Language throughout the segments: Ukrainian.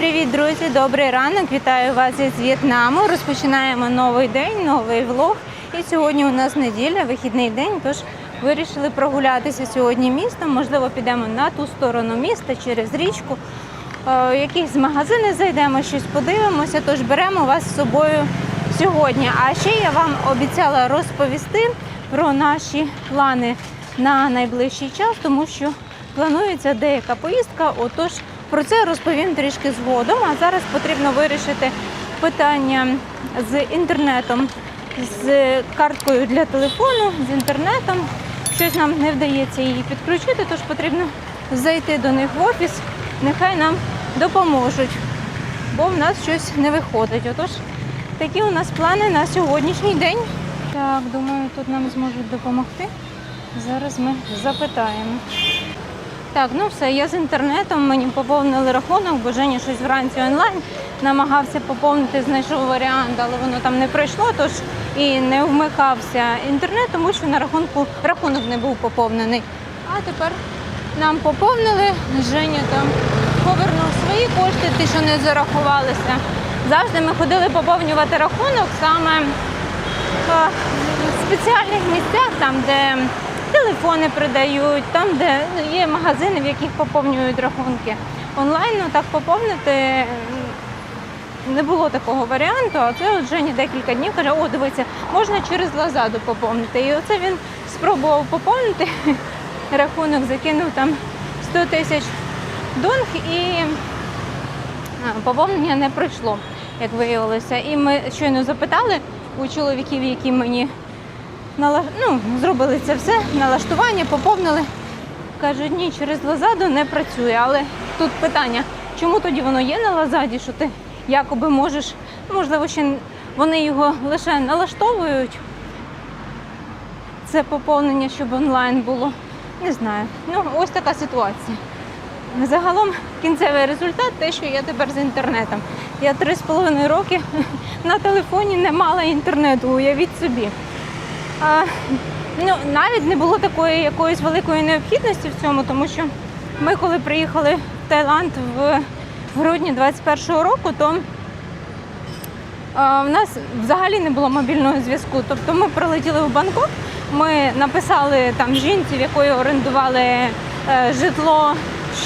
Привіт, друзі! Добрий ранок! Вітаю вас із В'єтнаму. Розпочинаємо новий день, новий влог. І сьогодні у нас неділя, вихідний день. Тож вирішили прогулятися сьогодні містом. Можливо, підемо на ту сторону міста через річку. Е, в Якісь магазини зайдемо, щось подивимося. Тож беремо вас з собою сьогодні. А ще я вам обіцяла розповісти про наші плани на найближчий час, тому що планується деяка поїздка. Отож, про це розповім трішки згодом. А зараз потрібно вирішити питання з інтернетом, з карткою для телефону, з інтернетом. Щось нам не вдається її підключити, тож потрібно зайти до них в офіс. Нехай нам допоможуть, бо в нас щось не виходить. Отож, такі у нас плани на сьогоднішній день. Так, думаю, тут нам зможуть допомогти. Зараз ми запитаємо. Так, ну все, я з інтернетом, мені поповнили рахунок, бо Женя щось вранці онлайн намагався поповнити, знайшов варіант, але воно там не пройшло, тож і не вмикався інтернет, тому що на рахунку рахунок не був поповнений. А тепер нам поповнили, Женя там повернув свої кошти, ті, що не зарахувалися. Завжди ми ходили поповнювати рахунок саме в спеціальних місцях, там, де телефони продають, там, де ну, є магазини, в яких поповнюють рахунки. Онлайн ну, так поповнити не було такого варіанту, а це от Жені декілька днів каже, о, дивіться, можна через Лазаду поповнити. І оце він спробував поповнити рахунок, закинув там 100 тисяч донг і поповнення не пройшло, як виявилося. І ми щойно запитали у чоловіків, які мені. Ну, зробили це все, налаштування, поповнили. Кажуть, ні, через Лазаду не працює. Але тут питання, чому тоді воно є на Лазаді, що ти якоби можеш, можливо, ще вони його лише налаштовують. Це поповнення, щоб онлайн було. Не знаю. Ну, ось така ситуація. Загалом кінцевий результат те, що я тепер з інтернетом. Я три з половиною роки на телефоні не мала інтернету, уявіть собі. Ну, навіть не було такої якоїсь великої необхідності в цьому, тому що ми, коли приїхали в Таїланд в грудні 21-го року, то в нас взагалі не було мобільного зв'язку. Тобто ми прилетіли в Бангкок, ми написали там жінці, в якої орендували е, житло,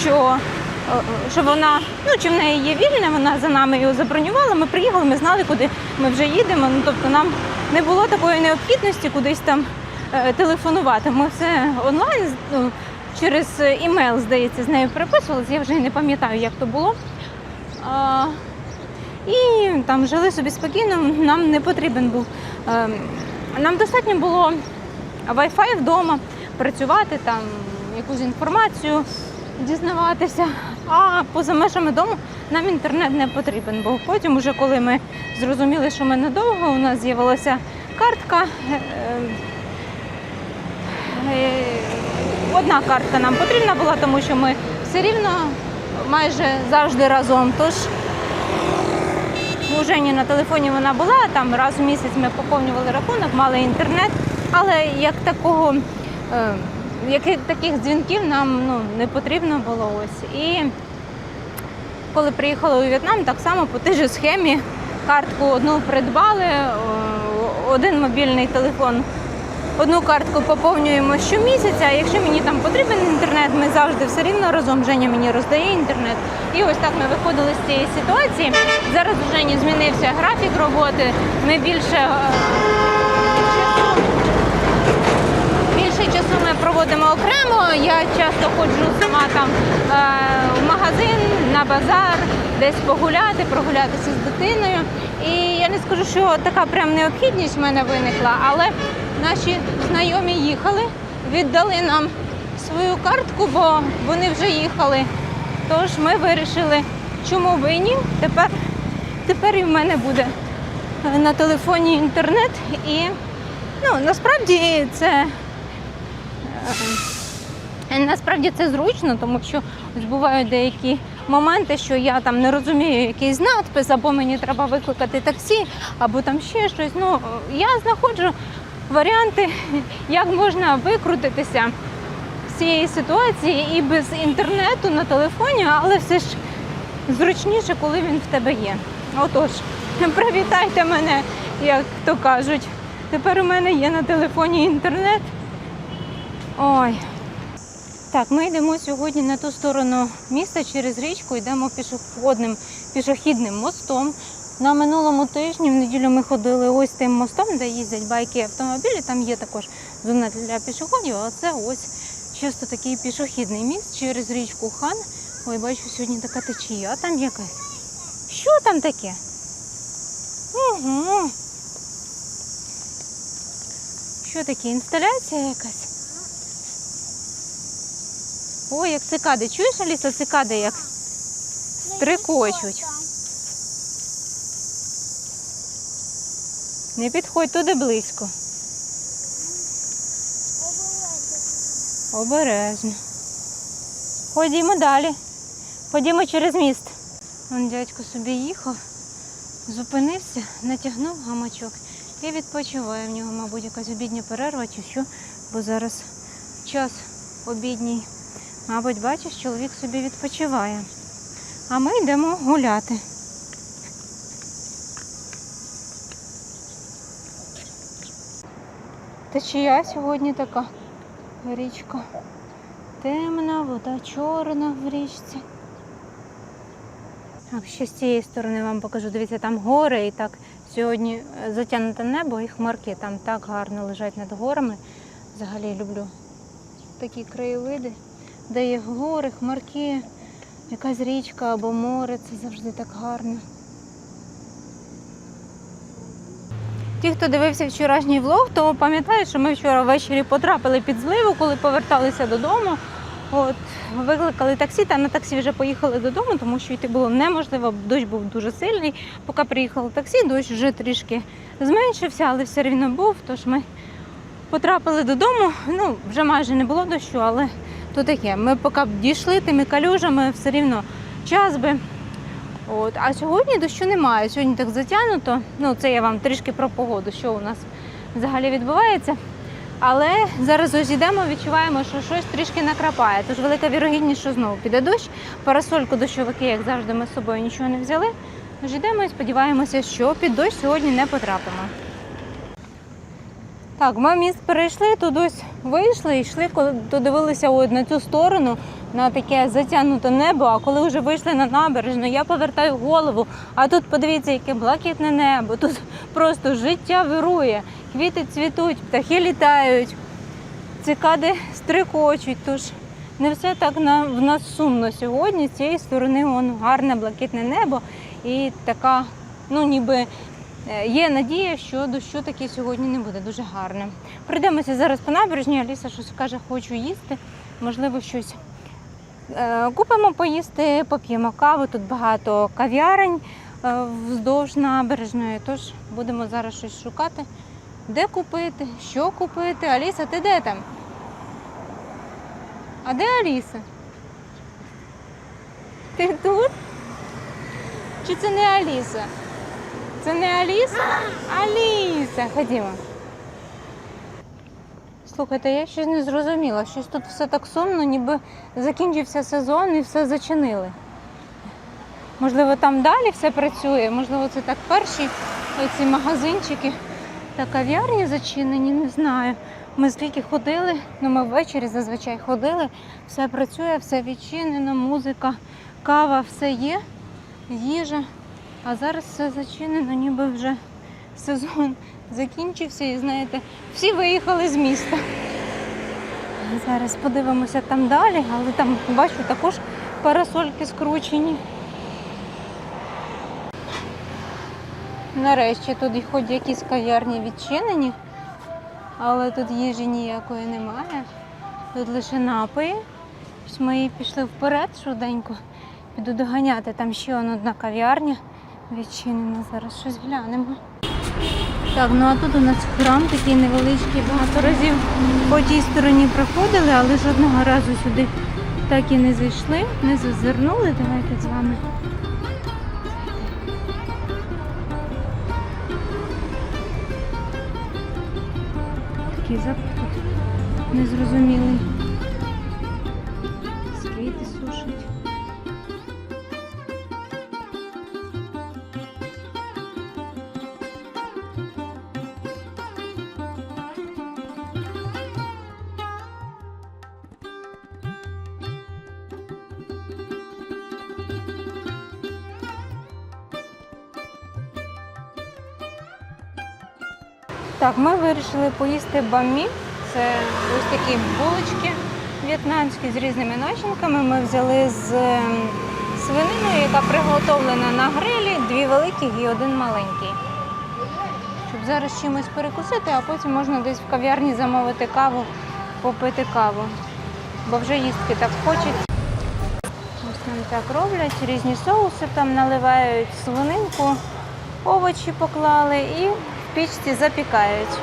що, е, що вона, ну чи в неї є вільне, вона за нами його забронювала. Ми приїхали, ми знали, куди ми вже їдемо. Ну тобто нам не було такої необхідності кудись там е, телефонувати. Ми все онлайн ну, через імейл, здається, з нею переписувалися. Я вже не пам'ятаю, як то було. А, і там жили собі спокійно, нам не потрібен був. ем, Нам достатньо було Wi-Fi вдома, працювати там, якусь інформацію дізнаватися. А поза межами дому нам інтернет не потрібен був. Потім, уже коли ми зрозуміли, що ми недовго, у нас з'явилася картка. е, е, Одна картка нам потрібна була, тому що ми все рівно майже завжди разом. Тож у Жені на телефоні вона була, там раз в місяць ми поповнювали рахунок, мали інтернет, але як такого, е, як таких дзвінків нам ну, не потрібно було ось. І коли приїхали у В'єтнам, так само по тій же схемі картку одну придбали, один мобільний телефон. Одну картку поповнюємо щомісяця, якщо мені там потрібен інтернет, ми завжди все рівно разом Женя мені роздає інтернет. І ось так ми виходили з цієї ситуації. Зараз у Жені змінився графік роботи. Ми більше е, часу, більше проводимо окремо. Я часто ходжу сама там е, в магазин, на базар, десь погуляти, прогулятися з дитиною. І я не скажу, що така прям необхідність в мене виникла, але наші знайомі їхали, віддали нам свою картку, бо вони вже їхали. Тож ми вирішили, чому би ні. Тепер, тепер і в мене буде на телефоні інтернет. І ну, насправді це. Е, Насправді це зручно, тому що бувають деякі моменти, що я там не розумію якийсь надпис, або мені треба викликати таксі, або там ще щось. Ну я знаходжу варіанти, як можна викрутитися з цієї ситуації і без інтернету на телефоні, але все ж зручніше, коли він в тебе є. Отож, привітайте мене, як то кажуть. Тепер у мене є на телефоні інтернет. Ой. Так, ми йдемо сьогодні на ту сторону міста через річку, йдемо пішохідним, пішохідним мостом. На минулому тижні, в неділю ми ходили ось тим мостом, де їздять байки автомобілі. Там є також зона для пішоходів, а це ось чисто такий пішохідний міст через річку Хан. Ой, бачу, сьогодні така течія там якась. Що там таке? Угу. Що таке? Інсталяція якась? Ой, як цикади. Чуєш, Аліса, цикади як стрикочуть. Не підходь туди близько. Обережно. Ходімо далі. Ходімо через міст. Вон дядько собі їхав, зупинився, натягнув гамачок і відпочиває. В нього, мабуть, якась обідня перерва чи що, бо зараз час обідній. Мабуть, бачиш, чоловік собі відпочиває. А ми йдемо гуляти. Течія сьогодні така річка. Темна, вода чорна в річці. Так, ще з цієї сторони вам покажу. Дивіться, там гори і так сьогодні е, затягнуте небо і хмарки там так гарно лежать над горами. Взагалі люблю такі краєвиди, де є гори, хмарки, якась річка або море. Це завжди так гарно. Ті, хто дивився вчорашній влог, то пам'ятають, що ми вчора ввечері потрапили під зливу, коли поверталися додому. От, викликали таксі, та на таксі вже поїхали додому, тому що йти було неможливо, дощ був дуже сильний. Поки приїхало таксі, дощ вже трішки зменшився, але все рівно був. Тож ми потрапили додому. Ну, вже майже не було дощу, але то таке. Ми поки б дійшли тими калюжами, все рівно час би. От. А сьогодні дощу немає. Сьогодні так затягнуто. Ну, це я вам трішки про погоду, що у нас взагалі відбувається. Але зараз ось йдемо, відчуваємо, що щось трішки накрапає. Тож велика вірогідність, що знову піде дощ. Парасольку дощовики, як завжди, ми з собою нічого не взяли. Тож йдемо і сподіваємося, що під дощ сьогодні не потрапимо. Так, ми міст перейшли, тут вийшли, йшли, то дивилися на цю сторону, на таке затягнуте небо. А коли вже вийшли на набережну, я повертаю голову. А тут подивіться, яке блакитне небо. Тут просто життя вирує, квіти цвітуть, птахи літають, цикади стрикочуть. Тож не все так на, в нас сумно сьогодні. З цієї сторони вон гарне блакитне небо і така, ну ніби. Е, Є надія, що дощу таки сьогодні не буде дуже гарно. Пройдемося зараз по набережні. Аліса щось каже, хочу їсти. Можливо, щось е, купимо поїсти, поп'ємо каву. Тут багато кав'ярень е, вздовж набережної. Тож будемо зараз щось шукати. Де купити, що купити. Аліса, ти де там? А де Аліса? Ти тут? Чи це не Аліса? Це не Аліса? Аліса, ходімо. Слухайте, я щось не зрозуміла. Щось тут все так сумно, ніби закінчився сезон і все зачинили. Можливо, там далі все працює, можливо, це так перші ці магазинчики та кав'ярні зачинені, не знаю. Ми скільки ходили, ну ми ввечері зазвичай ходили, все працює, все відчинено, музика, кава, все є, їжа. А зараз все зачинено, ніби вже сезон закінчився і знаєте, всі виїхали з міста. Зараз подивимося там далі, але там бачу також парасольки скручені. Нарешті тут хоч якісь кав'ярні відчинені, але тут їжі ніякої немає. Тут лише напої. Ми пішли вперед швиденько. Піду доганяти. Там ще одна кав'ярня відчинена. Зараз щось глянемо. Так, ну а тут у нас храм такий невеличкий, багато разів по тій стороні проходили, але жодного разу сюди так і не зайшли, не зазирнули. Давайте з вами. Такий запах тут незрозумілий. Так, ми вирішили поїсти бамі. Це ось такі булочки в'єтнамські з різними начинками. Ми взяли з ем, свининою, яка приготовлена на грилі, дві великих і один маленький. Щоб зараз чимось перекусити, а потім можна десь в кав'ярні замовити каву, попити каву. Бо вже їстки так хочеться. Ось нам так роблять, різні соуси там наливають, свининку, овочі поклали і пічці запікають.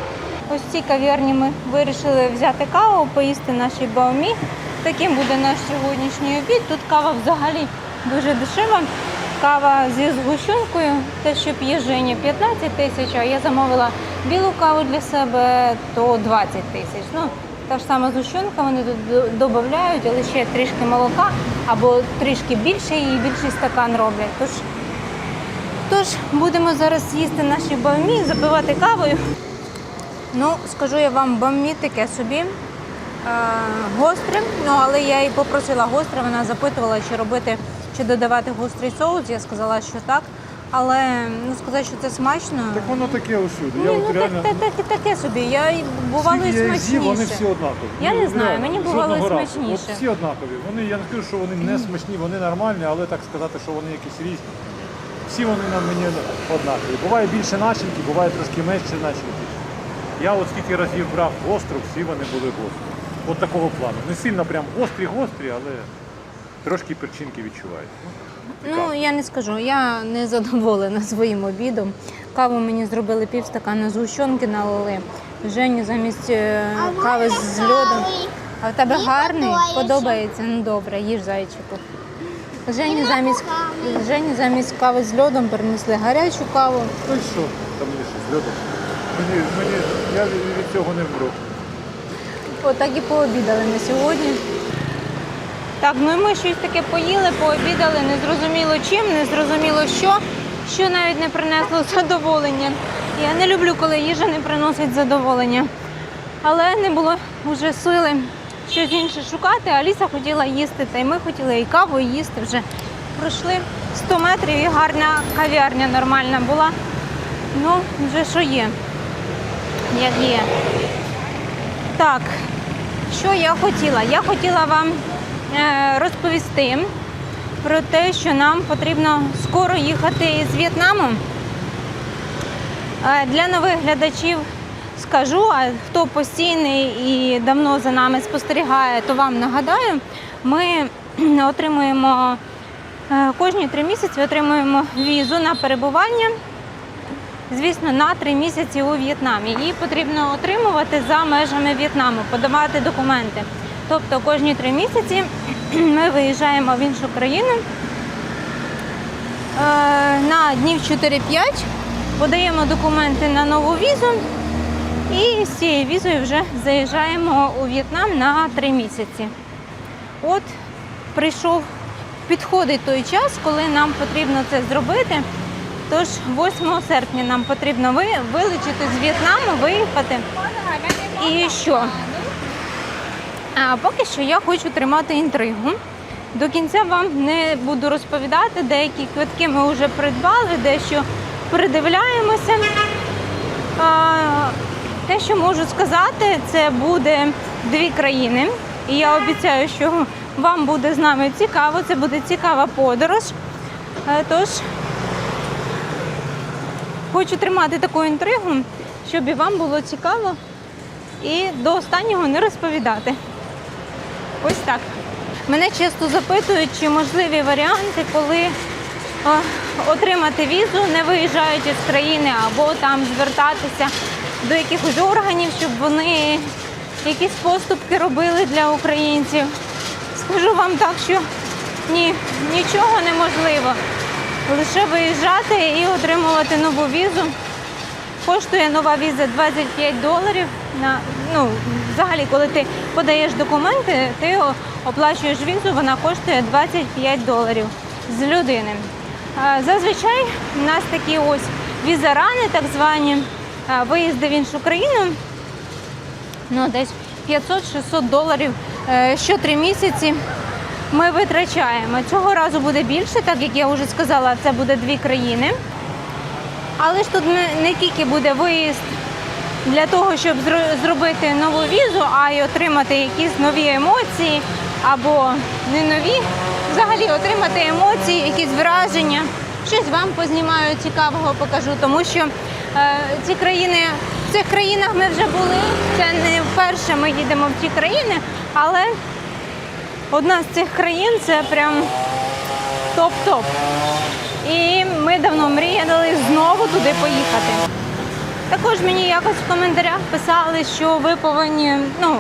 Ось в цій кав'ярні ми вирішили взяти каву, поїсти наші баумі. Таким буде наш сьогоднішній обід. Тут кава взагалі дуже дешева. Кава зі згущенкою, те, що п'є Женя, 15 тисяч, а я замовила білу каву для себе, то 20 тисяч. Ну, та ж сама згущенка, вони тут до- додають, але ще трішки молока або трішки більше і більший стакан роблять. Тож, тож будемо зараз їсти наші баумі, запивати кавою. Ну, скажу я вам, баммі таке собі. Е, гостре, ну але я її попросила гостре, вона запитувала, чи робити, чи додавати гострий соус. Я сказала, що так. Але ну сказати, що це смачно. Так воно таке усюди. Я Ні, от ну реально так, так, так, таке собі. Я бувало і скільки я вони всі однакові. Я не Ну, знаю, реально, мені бувало смачніше. От всі однакові. Вони, я не кажу, що вони не смачні, вони нормальні, але так сказати, що вони якісь різні. Всі вони на мені однакові. Буває більше начинки, буває трошки менше начинки. Я от скільки разів брав гостро, всі вони були гострі. От такого плану. Не сильно прям гострі-гострі, але трошки перчинки відчувають. Ну, я не скажу, я не задоволена своїм обідом. Каву мені зробили півстакана згущенки налили. Жені замість е, кави з льодом. А в тебе гарний? Подобається? Ну добре, їж зайчику. Жені замість, Жені замість кави з льодом принесли гарячу каву. Ну і що? Там мені що, з льодом? Мені, мені, я від від цього не вмру. Отак і пообідали на сьогодні. Так, ну і ми щось таке поїли, пообідали, не зрозуміло чим, не зрозуміло що, що навіть не принесло задоволення. Я не люблю, коли їжа не приносить задоволення. Але не було вже сили щось інше шукати. Аліса хотіла їсти, та й ми хотіли і каву і їсти вже. Пройшли 100 метрів і гарна кав'ярня нормальна була. Ну, вже що є, як є. Так, що я хотіла? Я хотіла вам е, розповісти про те, що нам потрібно скоро їхати із В'єтнаму. Е, Для нових глядачів скажу, а хто постійний і давно за нами спостерігає, то вам нагадаю, ми отримуємо е, кожні три місяці отримуємо візу на перебування звісно, на три місяці у В'єтнамі. Її потрібно отримувати за межами В'єтнаму, подавати документи. Тобто кожні три місяці ми виїжджаємо в іншу країну е, на днів 4-5, подаємо документи на нову візу і з цією візою вже заїжджаємо у В'єтнам на три місяці. От прийшов, підходить той час, коли нам потрібно це зробити. Тож 8 серпня нам потрібно ви- вилетіти з В'єтнаму, виїхати. І що? А поки що я хочу тримати інтригу. До кінця вам не буду розповідати, деякі квитки ми вже придбали, дещо передивляємося. Те, що можу сказати, це буде дві країни. І я обіцяю, що вам буде з нами цікаво, це буде цікава подорож. Е, Тож Хочу тримати таку інтригу, щоб і вам було цікаво і до останнього не розповідати. Ось так. Мене часто запитують, чи можливі варіанти, коли е, отримати візу, не виїжджаючи з країни, або там звертатися до якихось органів, щоб вони якісь поступки робили для українців. Скажу вам так, що ні, нічого неможливо. Лише виїжджати і отримувати нову візу. Коштує нова віза 25 доларів. На, ну, взагалі, коли ти подаєш документи, ти оплачуєш візу, вона коштує 25 доларів з людини. Зазвичай у нас такі ось візарани, так звані, виїзди в іншу країну. Ну, десь 500-600 доларів е, що три місяці ми витрачаємо. Цього разу буде більше, так як я вже сказала, це буде дві країни. Але ж тут не, тільки буде виїзд для того, щоб зробити нову візу, а й отримати якісь нові емоції або не нові, взагалі отримати емоції, якісь враження. Щось вам познімаю цікавого покажу, тому що е, ці країни в цих країнах ми вже були. Це не вперше ми їдемо в ті країни, але одна з цих країн це прям топ-топ. І ми давно мріяли знову туди поїхати. Також мені якось в коментарях писали, що ви повинні, ну,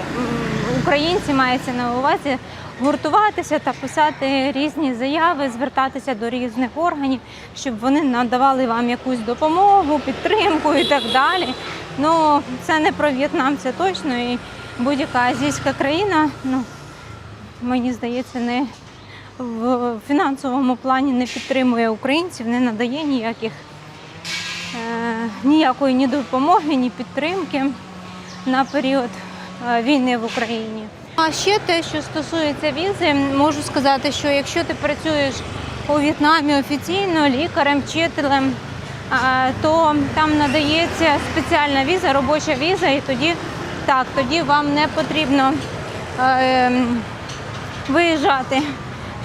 українці мається на увазі, гуртуватися та писати різні заяви, звертатися до різних органів, щоб вони надавали вам якусь допомогу, підтримку і так далі. Ну, це не про В'єтнам, це точно. І будь-яка азійська країна, ну, мені здається, не в фінансовому плані не підтримує українців, не надає ніяких е, ніякої ні допомоги, ні підтримки на період е, війни в Україні. А ще те, що стосується візи, можу сказати, що якщо ти працюєш у В'єтнамі офіційно лікарем, вчителем, то там надається спеціальна віза, робоча віза, і тоді так, тоді вам не потрібно е, ем, виїжджати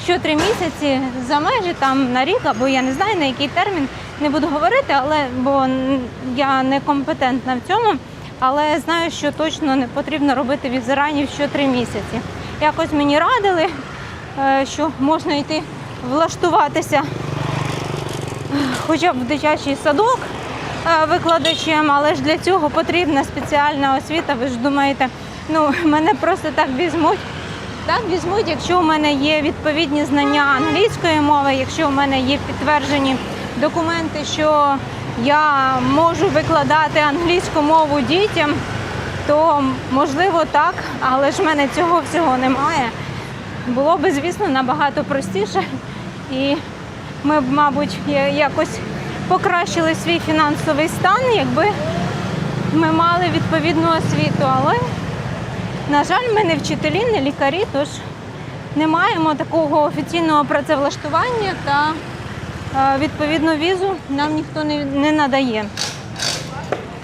що три місяці за межі там на рік, або я не знаю на який термін, не буду говорити, але бо я не компетентна в цьому. Але знаю, що точно не потрібно робити візеранів що три місяці. Якось мені радили, е, що можна йти влаштуватися хоча б в дитячий садок е, викладачем, але ж для цього потрібна спеціальна освіта. Ви ж думаєте, ну мене просто так візьмуть. Так, візьмуть, якщо у мене є відповідні знання англійської мови, якщо у мене є підтверджені документи, що я можу викладати англійську мову дітям, то можливо так, але ж в мене цього всього немає. Було б, звісно, набагато простіше. І ми б, мабуть, якось покращили свій фінансовий стан, якби ми мали відповідну освіту. Але на жаль, ми не вчителі, не лікарі, тож не маємо такого офіційного працевлаштування та відповідну візу нам ніхто не, не надає.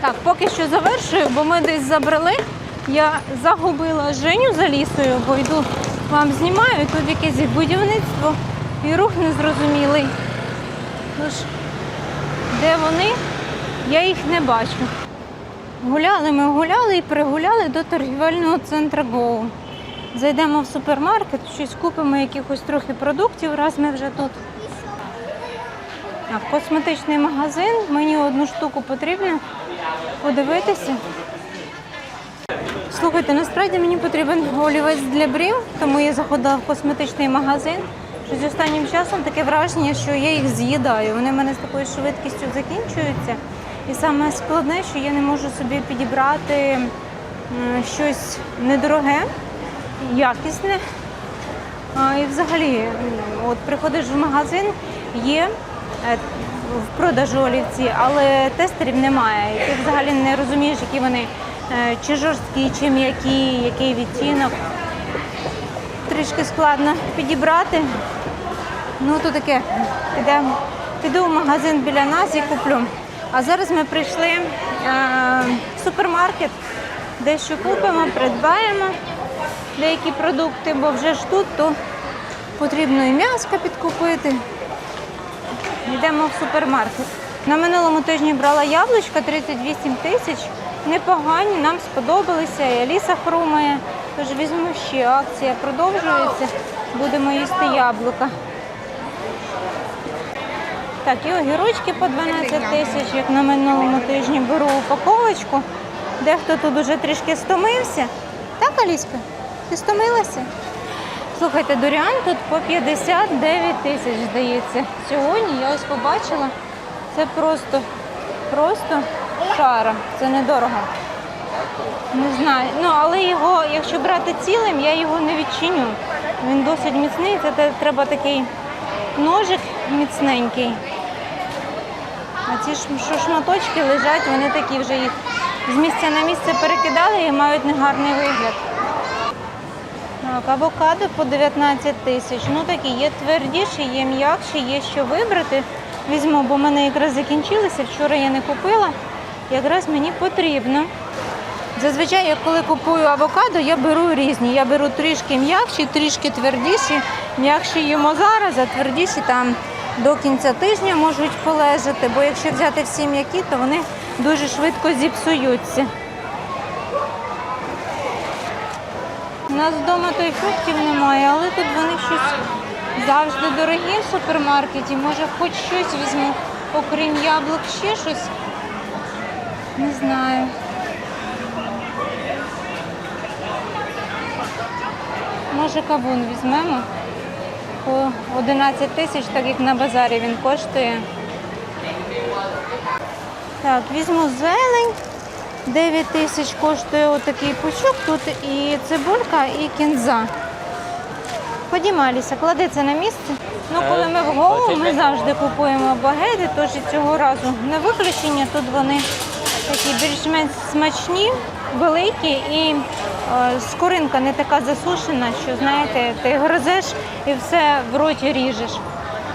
Так, поки що завершую, бо ми десь забрали. Я загубила Женю за лісою, бо йду вам знімаю, і тут якесь будівництво і рух незрозумілий. Тож, де вони, я їх не бачу. Гуляли ми гуляли і пригуляли до торгівельного центру Гоу. Зайдемо в супермаркет, щось купимо якихось трохи продуктів, раз ми вже тут. Так, косметичний магазин, мені одну штуку потрібно подивитися. Слухайте, насправді мені потрібен олівець для брів, тому я заходила в косметичний магазин. Щось останнім часом таке враження, що я їх з'їдаю. Вони в мене з такою швидкістю закінчуються. І саме складне, що я не можу собі підібрати щось недороге, якісне. І взагалі, от приходиш в магазин, є в продажу олівці, але тестерів немає. Ти взагалі не розумієш, які вони е, чи жорсткі, чи м'які, який відтінок. Трішки складно підібрати. Ну, то таке, підемо, піду в магазин біля нас і куплю. А зараз ми прийшли е, в супермаркет, дещо купимо, придбаємо деякі продукти, бо вже ж тут, то потрібно і м'яско підкупити. Йдемо в супермаркет. На минулому тижні брала яблучка 38 тисяч. Непогані, нам сподобалися. І Аліса хрумає. Тож візьму ще. Акція продовжується. Будемо їсти яблука. Так, і огірочки по 12 тисяч, як на минулому тижні беру упаковочку. Дехто тут уже трішки стомився. Так, Аліська? Ти стомилася? Слухайте, дуріан тут по 59 тисяч, здається. Сьогодні я ось побачила. Це просто, просто шара. Це недорого. Не знаю. Ну, але його, якщо брати цілим, я його не відчиню. Він досить міцний, це треба такий ножик міцненький. А ці шматочки лежать, вони такі вже їх з місця на місце перекидали і мають негарний вигляд. Так, авокадо по 19 тисяч. Ну такі є твердіші, є м'якші, є що вибрати. Візьму, бо в мене якраз закінчилися. Вчора я не купила. Якраз мені потрібно. Зазвичай, я коли купую авокадо, я беру різні. Я беру трішки м'якші, трішки твердіші. М'якші їмо зараз, а твердіші там до кінця тижня можуть полежати, бо якщо взяти всі м'які, то вони дуже швидко зіпсуються. У нас вдома то фруктів немає, але тут вони щось завжди дорогі в супермаркеті. Може, хоч щось візьму, окрім яблук, ще щось. Не знаю. Може, кавун візьмемо по 11 тисяч, так як на базарі він коштує. Так, візьму зелень. 9 тисяч коштує отакий пучок тут і цибулька, і кінза. Ходімо, Аліса, клади це на місце. Ну, коли ми в Гоу, ми завжди купуємо багети, тож і цього разу не виключення. Тут вони такі більш-менш смачні, великі і е, скоринка не така засушена, що знаєте, ти грозеш і все в роті ріжеш.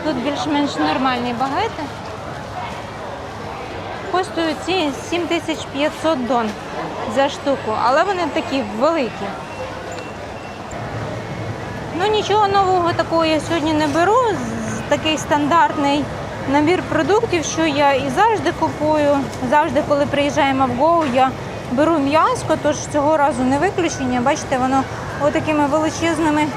Тут більш-менш нормальні багети. Коштують ці 7500 дон за штуку, але вони такі великі. Ну нічого нового такого я сьогодні не беру. Такий стандартний набір продуктів, що я і завжди купую. Завжди, коли приїжджаємо в Гоу, я беру м'яско, тож цього разу не виключення. Бачите, воно отакими величезними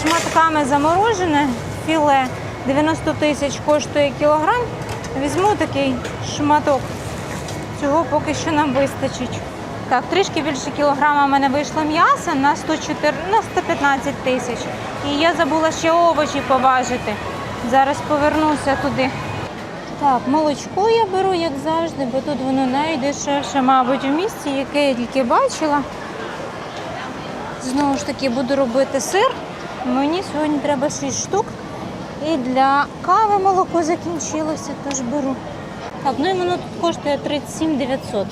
шматками заморожене. Філе 90 тисяч коштує кілограм. Візьму такий шматок. Цього поки що нам вистачить. Так, трішки більше кілограма в мене вийшло м'яса на 104, на 115 тисяч. І я забула ще овочі поважити. Зараз повернуся туди. Так, молочко я беру, як завжди, бо тут воно найдешевше, мабуть, у місті, яке я тільки бачила. Знову ж таки буду робити сир. Мені сьогодні треба 6 штук. І для кави молоко закінчилося, теж беру. Так, ну воно тут коштує 37 900.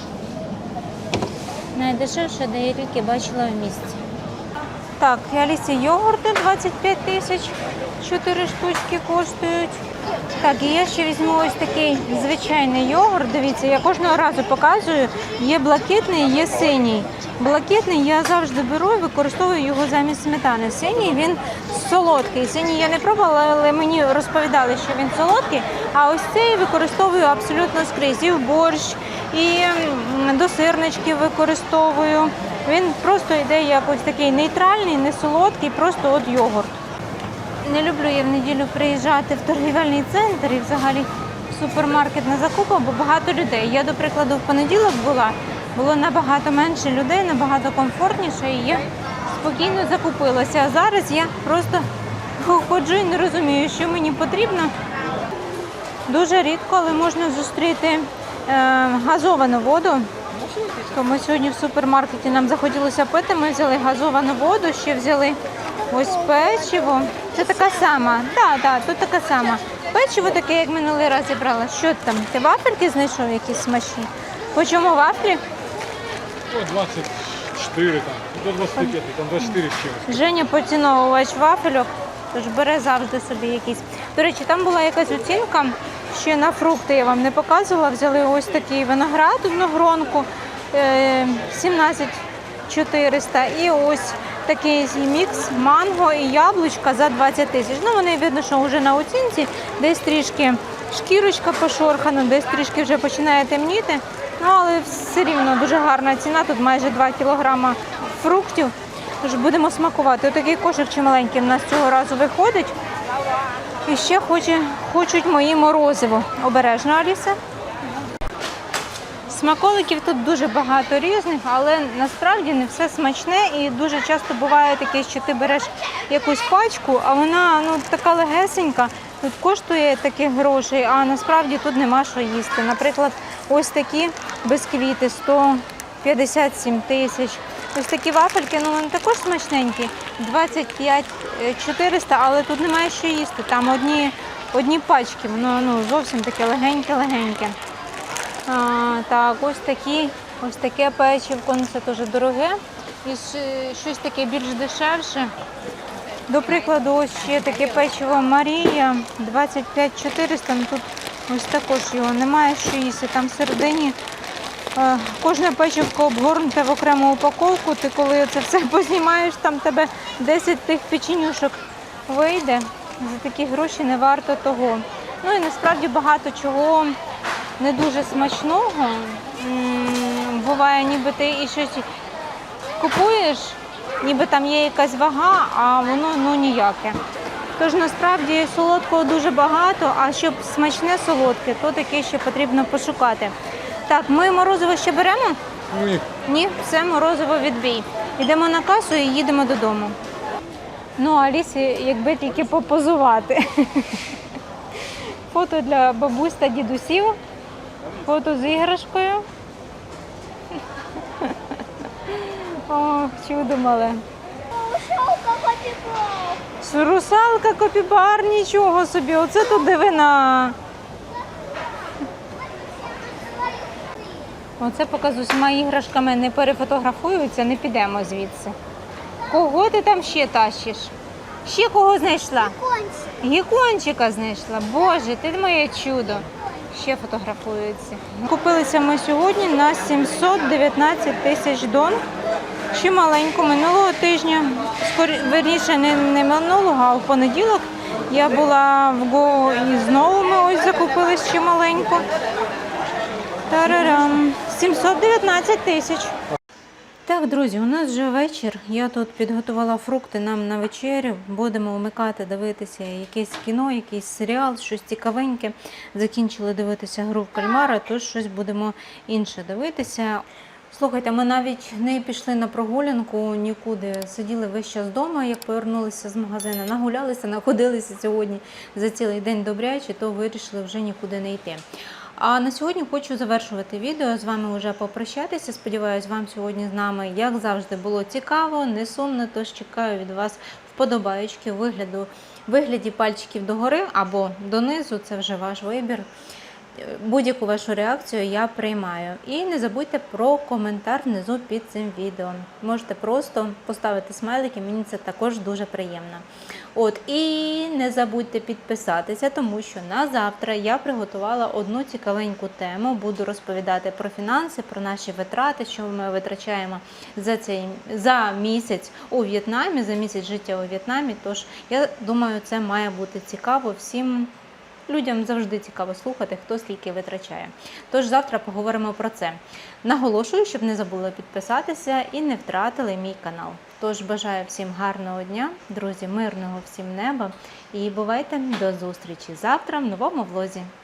Найдешевше, де я тільки бачила в місті. Так, і Алісі йогурти 25 тисяч, 4 штучки коштують. Так, і я ще візьму ось такий звичайний йогурт. Дивіться, я кожного разу показую. Є блакитний, є синій. Блакитний я завжди беру і використовую його замість сметани. Синій він солодкий. Синій я не пробувала, але мені розповідали, що він солодкий. А ось цей використовую абсолютно скрізь. І в борщ, і до сирнички використовую. Він просто йде якось такий нейтральний, не солодкий, просто от йогурт. Не люблю я в неділю приїжджати в торгівельний центр і взагалі в супермаркет на закупи, бо багато людей. Я, до прикладу, в понеділок була, було набагато менше людей, набагато комфортніше, і я спокійно закупилася. А зараз я просто ходжу і не розумію, що мені потрібно. Дуже рідко, але можна зустріти е, газовану воду. Тому сьогодні в супермаркеті нам захотілося пити. Ми взяли газовану воду, ще взяли ось печиво. Це така сама. Так, так, тут така сама. Печиво таке, як минулий раз я брала. Що там? Ти вафельки знайшов якісь смачні? По чому вафлі? О, 24 там, до 25, там 24 з чимось. Женя поціновувач вафельок, тож бере завжди собі якісь. До речі, там була якась оцінка, ще на фрукти я вам не показувала. Взяли ось такий виноград одну гронку, е, 17 400 і ось такий мікс манго і яблучка за 20 тисяч. Ну, вони видно, що вже на оцінці, десь трішки шкірочка пошорхана, десь трішки вже починає темніти. Ну, але все рівно дуже гарна ціна. Тут майже 2 кілограма фруктів. Тож будемо смакувати. Отакий кошик чималенький в нас цього разу виходить. І ще хоче, хочуть мої морозиво. Обережно, Аліса. Смаколиків тут дуже багато різних, але насправді не все смачне і дуже часто буває таке, що ти береш якусь пачку, а вона ну така легесенька, тут коштує таких грошей, а насправді тут нема що їсти. Наприклад, ось такі бисквіти 157 тисяч. Ось такі вафельки, ну вони також смачненькі, 25 400, але тут немає що їсти. Там одні, одні пачки, воно ну, зовсім таке легеньке-легеньке. Так, ось такі, ось таке печивко, ну це дуже дороге. І щось таке більш дешевше. До прикладу, ось ще таке печиво Марія 25 400, ну тут ось також його немає що їсти. Там всередині Е, Кожне печивко обгорнуте в окрему упаковку. Ти коли це все познімаєш, там тебе 10 тих печенюшок вийде. За такі гроші не варто того. Ну і насправді багато чого не дуже смачного. Буває, ніби ти і щось купуєш, ніби там є якась вага, а воно ну ніяке. Тож насправді солодкого дуже багато, а щоб смачне солодке, то таке ще потрібно пошукати. Так, ми морозиво ще беремо? Ні. Ні, все морозиво відбій. Йдемо на касу і їдемо додому. Ну, Алісі, якби тільки попозувати. Фото для бабусь та дідусів, фото з іграшкою. О, чудо мале. Русалка потекла. Русалка, копібар, нічого собі. Оце тут дивина. Оце поки з усіма іграшками не перефотографуються, не підемо звідси. Кого ти там ще тащиш? Ще кого знайшла? Кончик. Гікончика знайшла. Боже, ти моє чудо. Ще фотографуються. Купилися ми сьогодні на 719 тисяч дон. Ще маленько минулого тижня, скорі, верніше не, не минулого, а в понеділок я була в Го і знову ми ось закупились ще маленько. Тарарам. 719 тисяч. Так, друзі, у нас вже вечір. Я тут підготувала фрукти нам на вечерю. Будемо вмикати, дивитися якесь кіно, якийсь серіал, щось цікавеньке. Закінчили дивитися гру в кальмара, тож щось будемо інше дивитися. Слухайте, ми навіть не пішли на прогулянку нікуди. Сиділи весь час вдома, як повернулися з магазину, нагулялися, находилися сьогодні за цілий день добряче, то вирішили вже нікуди не йти. А на сьогодні хочу завершувати відео. З вами вже попрощатися. Сподіваюсь, вам сьогодні з нами, як завжди, було цікаво, не сумно. Тож чекаю від вас вподобаючки вигляду, вигляді пальчиків догори або донизу. Це вже ваш вибір. Будь-яку вашу реакцію я приймаю. І не забудьте про коментар внизу під цим відео. Можете просто поставити смайлики, мені це також дуже приємно. От і не забудьте підписатися, тому що на завтра я приготувала одну цікавеньку тему. Буду розповідати про фінанси, про наші витрати, що ми витрачаємо за цей за місяць у В'єтнамі, за місяць життя у В'єтнамі. Тож я думаю, це має бути цікаво всім. Людям завжди цікаво слухати, хто скільки витрачає. Тож завтра поговоримо про це. Наголошую, щоб не забули підписатися і не втратили мій канал. Тож бажаю всім гарного дня, друзі, мирного всім неба і бувайте до зустрічі завтра в новому влозі.